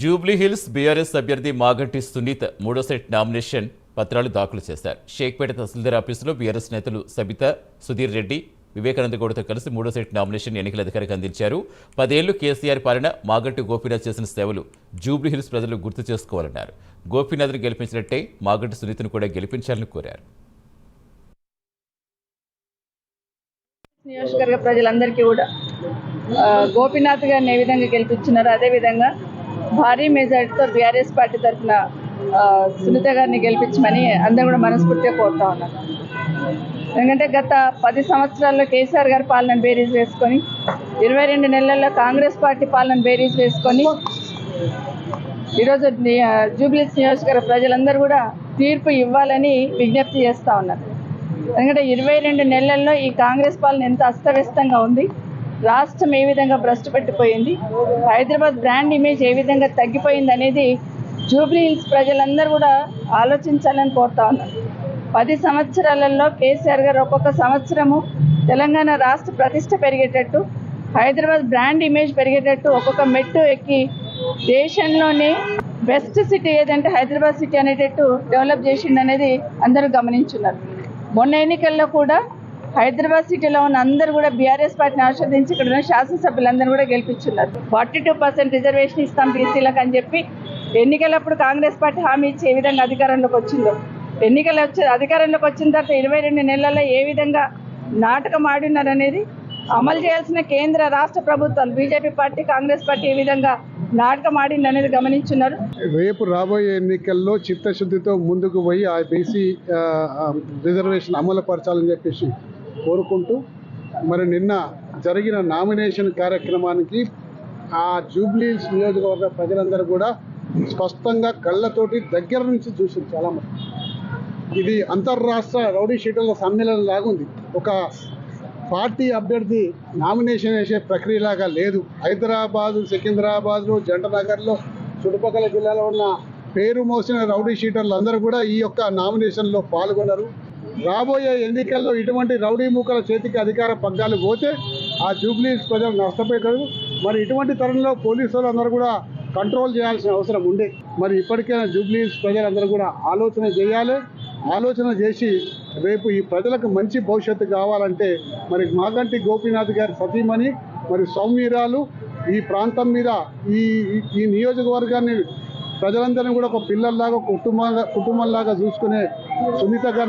Jubilee hills BRS అభ్యర్థి మాగంటి సునీత్ మూడో set nomination పత్రాలు దాఖలు చేశారు. షేక్పేట తహసీల్దార్ ఆఫీసులో బీఆర్ఎస్ నేతలు సబిత సుధీర్ రెడ్డి వివేకానంద గౌడతో కలిసి మూడో సెట్ నామినేషన్ ఎన్నికల అధికారికి అందించారు. పదేళ్ళు కేసీఆర్ పాలన మాగంటి గోపీనాథ్ చేసిన సేవలు జూబ్లీ హిల్స్ ప్రజలు గుర్తు చేసుకోవాలన్నారు. గోపీనాథ్ను గెలిపించినట్టే మాగంటి సునీత్ను కూడా గెలిపించాలని కోరారు. నియోజకవర్గ ప్రజలందరికీ కూడా గోపీనాథ్ గారిని ఏ విధంగా గెలిపించినారో అదేవిధంగా భారీ మెజార్టీతో బీఆర్ఎస్ పార్టీ తరఫున సునీత గారిని గెలిపించమని అందరూ కూడా మనస్ఫూర్తిగా కోరుతా ఉన్నారు. ఎందుకంటే గత పది సంవత్సరాల్లో కేసీఆర్ గారి పాలన బేరీజ్ వేసుకొని ఇరవై రెండు నెలల్లో కాంగ్రెస్ పార్టీ పాలన బేరీజ్ వేసుకొని ఈరోజు జూబ్లీస్ నియోజకవర్గ ప్రజలందరూ కూడా తీర్పు ఇవ్వాలని విజ్ఞప్తి చేస్తూ ఉన్నారు. ఎందుకంటే ఇరవై రెండు నెలల్లో ఈ కాంగ్రెస్ పాలన ఎంత అస్తవ్యస్తంగా ఉంది. రాష్ట్రం ఏ విధంగా భ్రష్టు పెట్టిపోయింది? హైదరాబాద్ బ్రాండ్ ఇమేజ్ ఏ విధంగా తగ్గిపోయింది అనేది జూబ్లీ హిల్స్ ప్రజలందరూ కూడా ఆలోచించాలని కోరుతా ఉన్నారు. పది సంవత్సరాలలో కేసీఆర్ గారు ఒక్కొక్క సంవత్సరము తెలంగాణ రాష్ట్ర ప్రతిష్ట పెరిగేటట్టు హైదరాబాద్ బ్రాండ్ ఇమేజ్ పెరిగేటట్టు ఒక్కొక్క మెట్టు ఎక్కి దేశంలోనే బెస్ట్ సిటీ ఏదంటే హైదరాబాద్ సిటీ అనేటట్టు డెవలప్ చేసిండనేది అందరూ గమనించున్నారు. మొన్న ఎన్నికల్లో కూడా హైదరాబాద్ సిటీలో ఉన్న అందరూ కూడా బీఆర్ఎస్ పార్టీని ఆస్వాదించి ఇక్కడ ఉన్న శాసనసభ్యులందరూ కూడా గెలిపించున్నారు. ఫార్టీ టూ పర్సెంట్ రిజర్వేషన్ ఇస్తాం బీసీలకు అని చెప్పి ఎన్నికలప్పుడు కాంగ్రెస్ పార్టీ హామీ ఇచ్చి ఏ విధంగా అధికారంలోకి వచ్చిందో. ఎన్నికలు వచ్చి అధికారంలోకి వచ్చిన తర్వాత ఇరవై రెండు నెలల్లో ఏ విధంగా నాటకం ఆడినారనేది అమలు చేయాల్సిన కేంద్ర రాష్ట్ర ప్రభుత్వాలు బీజేపీ పార్టీ కాంగ్రెస్ పార్టీ ఏ విధంగా నాటకం ఆడింది అనేది గమనించున్నారు. రేపు రాబోయే ఎన్నికల్లో చిత్తశుద్ధితో ముందుకు పోయి ఆ బీసీ రిజర్వేషన్ అమలు పరచాలని చెప్పేసి కోరుకుంటూ మరి నిన్న జరిగిన నామినేషన్ కార్యక్రమానికి ఆ జూబ్లీస్ నియోజకవర్గ ప్రజలందరూ కూడా స్పష్టంగా కళ్ళతోటి దగ్గర నుంచి చూసారు చాలామంది. ఇది అంతర్రాష్ట్ర రౌడీ షీటర్ల సమ్మేళనం లాగుంది ఒక పార్టీ అభ్యర్థి నామినేషన్ వేసే ప్రక్రియలాగా లేదు. హైదరాబాదు సికింద్రాబాద్లో జంటనగర్లో చుట్టుపక్కల జిల్లాలో ఉన్న పేరు మోసిన రౌడీ షీటర్లు అందరూ కూడా ఈ యొక్క నామినేషన్లో పాల్గొన్నారు. రాబోయే ఎన్నికల్లో ఇటువంటి రౌడీ మూకల చేతికి అధికార పగ్గాలు పోతే ఆ జూబ్లీస్ ప్రజలు నష్టపోయారు మరి ఇటువంటి తరుణంలో పోలీసు అందరూ కూడా కంట్రోల్ చేయాల్సిన అవసరం ఉండే. మరి ఇప్పటికైనా జూబ్లీస్ ప్రజలందరూ కూడా ఆలోచన చేయాలి. ఆలోచన చేసి రేపు ఈ ప్రజలకు మంచి భవిష్యత్తు కావాలంటే మరి మాగంటి గోపీనాథ్ గారి సతీమణి మరి సౌమ్యురాలు ఈ ప్రాంతం మీద ఈ ఈ- నియోజకవర్గాన్ని ప్రజలందరినీ కూడా ఒక పిల్లల్లాగా ఒక కుటుంబంగా కుటుంబంలాగా చూసుకునే సునీత గారు